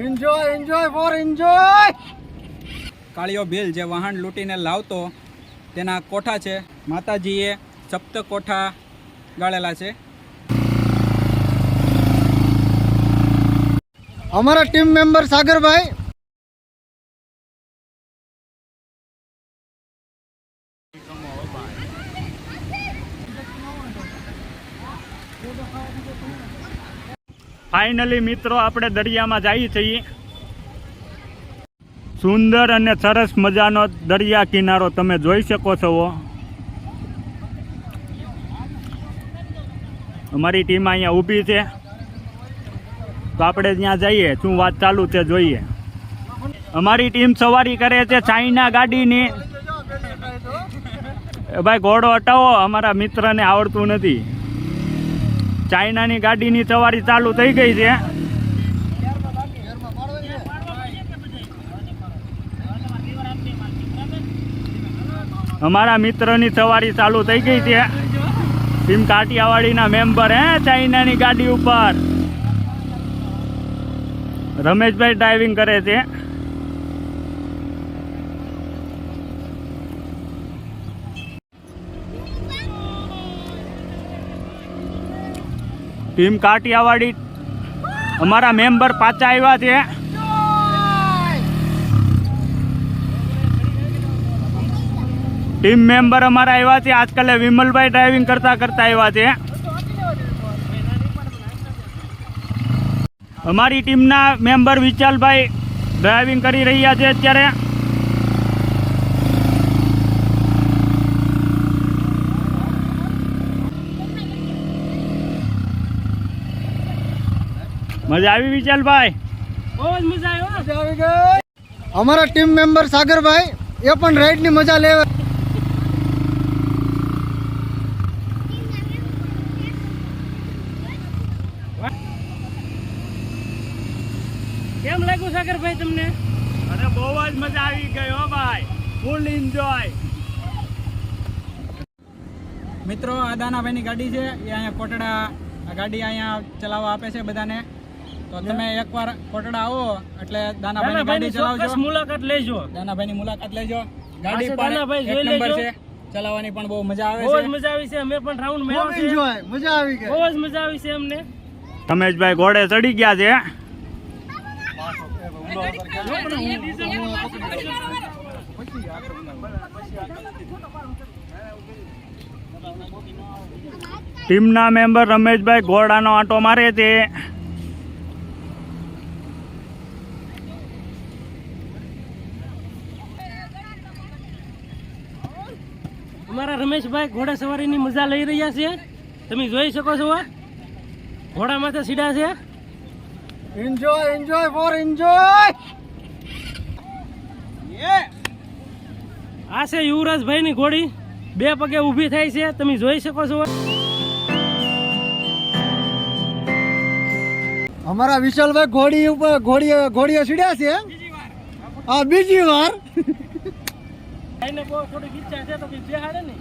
Enjoy enjoy for enjoy Kaliyo Bhil જે વાહન લૂંટીને લાવતો તેના કોઠા છે. માતાજીએ સપ્ત કોઠા ગાળેલા છે. અમારા ટીમ મેમ્બર સાગરભાઈ ફાઇનલી મિત્રો આપણે દરિયામાં જઈએ છીએ. સુંદર અને સરસ મજાનો દરિયા કિનારો તમે જોઈ શકો છો. અમારી ટીમ અહીંયા ઊભી છે. તો આપણે ત્યાં જઈએ, શું વાત ચાલુ છે જોઈએ. અમારી ટીમ સવારી કરે છે ચાઇના ગાડીની. ભાઈ, ઘોડો હટાવો, અમારા મિત્રને આવડતું નથી. ચાઇનાની ગાડીની સવારી ચાલુ થઈ ગઈ છે. અમારા મિત્રની સવારી ચાલુ થઈ ગઈ છે. ટીમ કાઠિયાવાડીના મેમ્બર હે ચાઇનાની ગાડી ઉપર. રમેશભાઈ ડ્રાઇવિંગ કરે છે. ટીમ કાટિયાવાડી. અમારા મેમ્બર પાછા આવ્યા છે. ટીમ મેમ્બર અમારા આવ્યા છે. આજકાલે વિમલભાઈ ડ્રાઇવિંગ કરતા કરતા આવ્યા છે. અમારી ટીમના મેમ્બર વિશાલભાઈ ડ્રાઇવિંગ કરી રહ્યા છે અત્યારે. મજા આવી વિશાલભાઈ? મજા આવી ગઈ. અમારા ટીમ મેમ્બર સાગરભાઈ એ પણ રાઈડની મજા લેવા. કેમ લાગ્યું સાગરભાઈ તમને? અરે બહુ જ મજા આવી ગઈ હો ભાઈ. ફૂલ એન્જોય મિત્રો આ દાનાભાઈની ગાડી છે. એ અહીંયા કોટડા આ ગાડી અહીંયા ચલાવવા આપે છે બધાને. તો તમે એકવાર કોટડા આવો એટલે દાનાભાઈ ગાડી ચલાવજો. મુલાકાત લેજો. દાનાભાઈની મુલાકાત લેજો. ગાડી પણ દાનાભાઈ એક જોઈ નંબર લેજો. છે. ચલાવવાની પણ બહુ મજા આવે બહુ મજા આવી છે. અમે પણ રાઉન્ડ મેળવ્યો છે એન્જોય મજા આવી ગઈ. બહુ મજા આવી છે અમને. રમેશભાઈ ઘોડે ચડી ગયા છે. ટીમના મેમ્બર રમેશભાઈ ઘોડાનો આંટો મારે છે. અમારા રમેશભાઈ ઘોડા સવારીની મજા લઈ રહ્યા છે. તમે જોઈ શકો છો ઘોડા માથે સીડા છે. એન્જોય એન્જોય ફોર એન્જોય આ છે યુવરાજભાઈની ઘોડી. બે પગે ઊભી થાય છે. તમે જોઈ શકો છો અમારા વિશાલભાઈ ઘોડી ઉપર ઘોડી ઘોડીઓ સીડ્યા છે. હા બીજી વાર. ભાઈને બહુ થોડીક ઈચ્છા છે તો ને.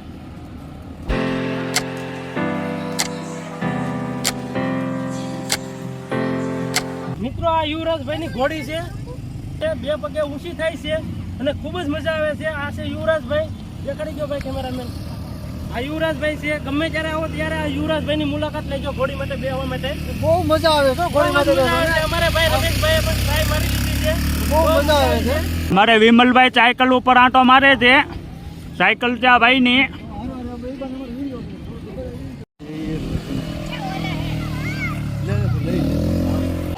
મિત્રો આ યુવરાજભાઈ ની ઘોડી છે. તે બે પગે ઊંચી થાય છે અને ખૂબ જ મજા આવે છે. આ છે યુવરાજભાઈ. દેખાડી ગયો ભાઈ કેમેરામેન. આ યુવરાજભાઈ છે. ગમે ત્યારે આવો ત્યારે આ યુવરાજભાઈની મુલાકાત લેજો ઘોડી માટે બેહવા માટે. બહુ મજા આવે છે ઘોડી માટે. અમારા ભાઈ રમેશભાઈએ પણ ટ્રાય મારી લીધી છે. મારે વિમલભાઈ સાયકલ ઉપર આંટો મારે છે. સાયકલ ત્યાં ભાઈની.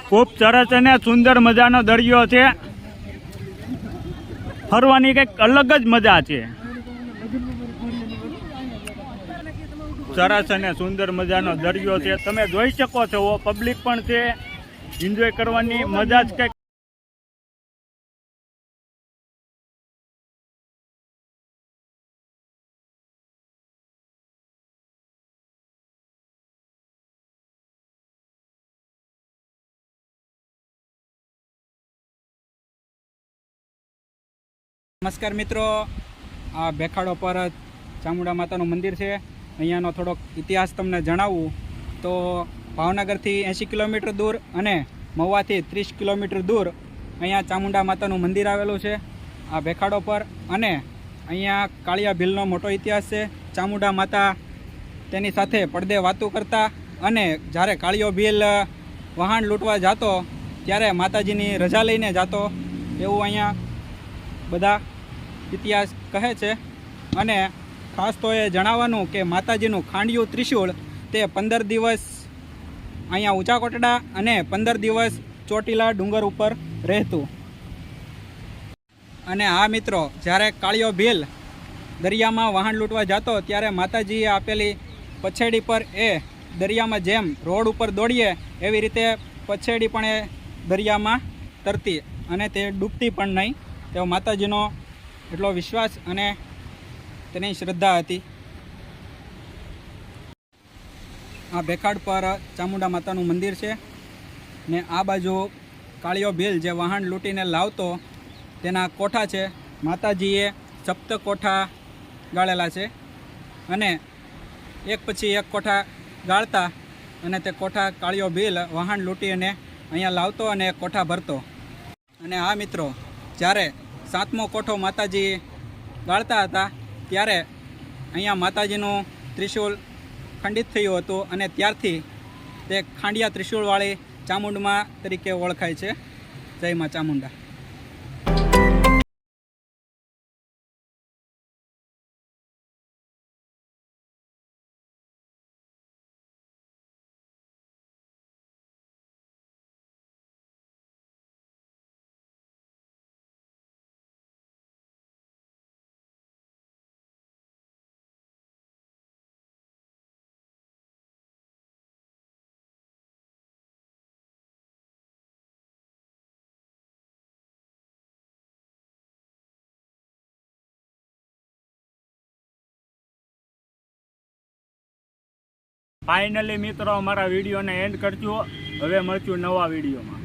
ખૂબ સરસ અને સુંદર મજાનો દરિયો છે. ફરવાની કંઈક અલગ જ મજા છે. સરસ અને સુંદર મજાનો દરિયો છે. તમે જોઈ શકો છો પબ્લિક પણ છે. એન્જોય કરવાની મજા જ કંઈક નમસ્કાર મિત્રો. આ ભેખાડો પર ચામુંડા માતાનું મંદિર છે. અહીંયાનો થોડોક ઇતિહાસ તમને જણાવું તો ભાવનગરથી એંશી કિલોમીટર દૂર અને મહુવાથી ત્રીસ કિલોમીટર દૂર અહીંયા ચામુંડા માતાનું મંદિર આવેલું છે આ ભેખાડો પર. અને અહીંયા કાળિયા ભીલનો મોટો ઇતિહાસ છે. ચામુંડા માતા તેની સાથે પડદે વાતો કરતા અને જ્યારે કાળિયો ભીલ વહાણ લૂંટવા જતો, ત્યારે માતાજીની રજા લઈને જતો. એવું અહીંયા બધા ઇતિહાસ કહે છે. અને ખાસ તો એ જણાવવાનું કે માતાજીનું ખાંડિયું ત્રિશૂળ તે પંદર દિવસ અહીંયા ઊંચા કોટડા અને પંદર દિવસ ચોટીલા ડુંગર ઉપર રહેતું. અને આ મિત્રો, જ્યારે કાળિયો ભીલ દરિયામાં વાહન લૂંટવા જતો, ત્યારે માતાજીએ આપેલી પછેડી પર એ દરિયામાં જેમ રોડ ઉપર દોડીએ, એવી રીતે પછેડી પણ એ દરિયામાં તરતી અને તે ડૂબતી પણ નહીં. તેવો માતાજીનો એટલો વિશ્વાસ અને તેની શ્રદ્ધા હતી. આ ભેખાડ પર ચામુંડા માતાનું મંદિર છે ને આ બાજુ કાળિયો ભીલ જે વાહન લૂંટીને લાવતો તેના કોઠા છે. માતાજીએ સપ્ત કોઠા ગાળેલા છે અને એક પછી એક કોઠા ગાળતા અને તે કોઠા કાળિયો ભીલ વાહન લૂંટીને અહીંયા લાવતો અને કોઠા ભરતો. અને આ મિત્રો, જ્યારે સાતમો કોઠો માતાજી ગાળતા હતા, ત્યારે અહીંયા માતાજીનું ત્રિશુલ ખંડિત થયું હતું અને ત્યારથી તે ખાંડિયા ત્રિશૂળવાળી ચામુંડમાં તરીકે ઓળખાય છે. જય માં ચામુંડા. ફાઇનલી મિત્રો અમારા વિડીયોને એન્ડ કરજો. હવે મળશું નવા વિડીયોમાં.